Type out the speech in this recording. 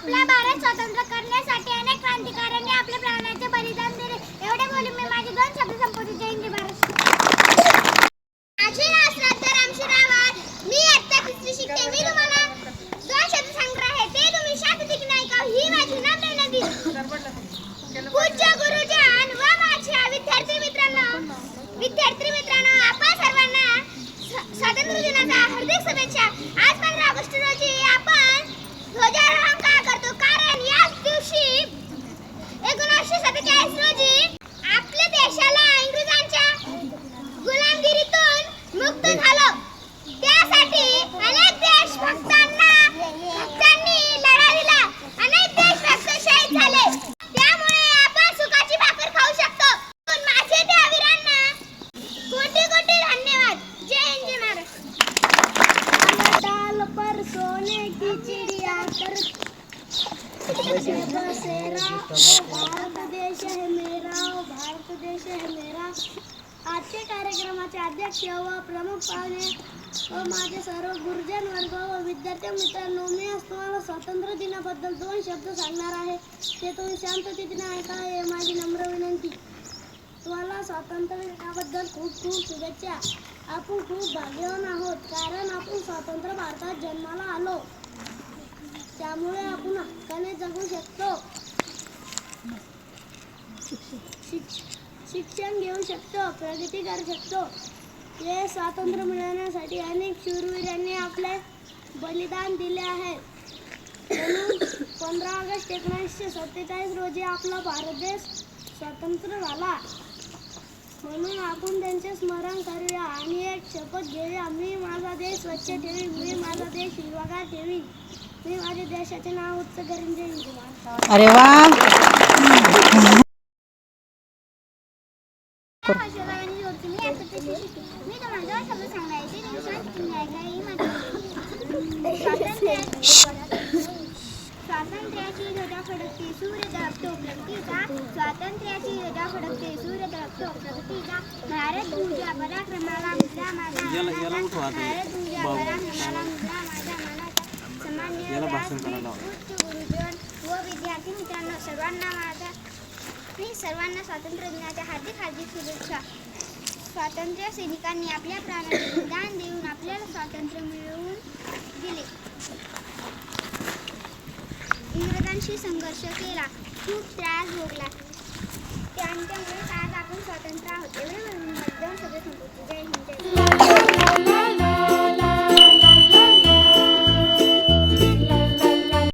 आपला भारत स्वतंत्र करण्यासाठी अनेक क्रांतिकारांनी आपल्या प्राणाचे बलिदान दिले. एवढे बोलून मी माझे दोन शब्द संपवते. जय हिंद महाराष्ट्र मी आता तिसरी शिकते. मी तुम्हाला ते तुम्ही शाब्दिक नाही ही माझी नम्र नदी पूज्य गुरुजन व माझ्या विद्यार्थी मित्रांनो विद्यार्थी मित्रांनो आपण सर्वांना स्वातंत्र्य दिनाच्या हार्दिक शुभेच्छा. देश है मेरा भारत देश है मेरा आजच्या कार्यक्रमाचे अध्यक्ष व प्रमुख पाहुणे व माझे सर्व गुरुजन वर्ग व विद्यार्थी मित्रांनो मी आज तुम्हाला स्वातंत्र्य दिनाबद्दल दोन शब्द सांगणार आहे. ते तुम्ही शांततेने ऐका हे माझी नम्र विनंती. तुम्हाला स्वातंत्र्य दिनाबद्दल खूप खूप शुभेच्छा. आपण खूप भाग्यवान आहोत कारण आपण स्वतंत्र भारतात जन्माला आलो. त्यामुळे आपण हक्काने जगू शकतो. शिक्षण घेऊ शकतो प्रगती करू शकतो. हे स्वातंत्र्य मिळवण्यासाठी अनेक शूरवीरांनी आपले बलिदान दिले आहे. म्हणून पंधरा ऑगस्ट एकोणीसशे सत्तेचाळीस रोजी आपला भारत देश स्वतंत्र झाला. म्हणून आपण त्यांचे स्मरण करूया आणि एक शपथ घेऊया. मी माझा देश स्वच्छ ठेवीन. मी माझा देश हिरवागार ठेवीन. मी माझ्या देशाचे नाव उच्च करीन जय हिंद महाराष्ट्र. अरे वा स्वातंत्र्याची ध्वजा फडकते सूर्य दळपतो प्रगतीचा स्वातंत्र्याची ध्वजा फडकते प्रगतीचा भारत तुझ्या पराक्रमाला मुद्रा माझा मनाचा. भारत तुझ्या पराक्रमाला मुद्रा माझ्या मनाचा गुरुजन व विद्यार्थी मित्रांनो सर्वांना माझा मी सर्वांना स्वातंत्र्य दिनाच्या हार्दिक हार्दिक शुभेच्छा. स्वातंत्र्य सैनिकांनी आपल्या प्राणाचे बलिदान देऊन आपल्याला स्वातंत्र्य मिळवून दिले. इंग्रजांशी संघर्ष केला. खूप त्रास भोगला.